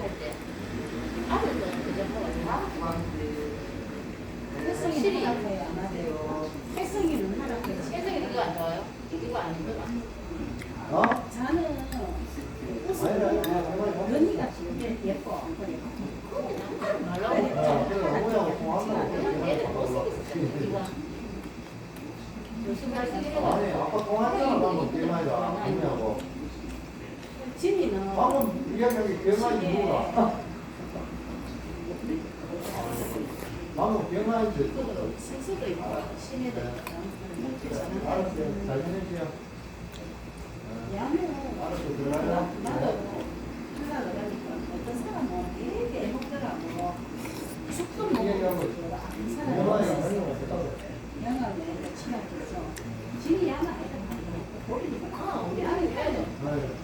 할 때. 아니, 아니, 통화했잖아 방금 게임하자 언니하고. 방금 이야기하기 기억나지 누구가 방금 기억나지 생수도 있고 신에도 있고 알았어요. 잘 지내세요. 야는 알았어 나도 들어가요. 하나 그러니까 어떤 사람은 되게 애먹더라고. 죽도 먹고 사람이 있었어 하는 거 같아 영화를 내가 친하겠어? 진이 야나 우리 아들 빼도 네.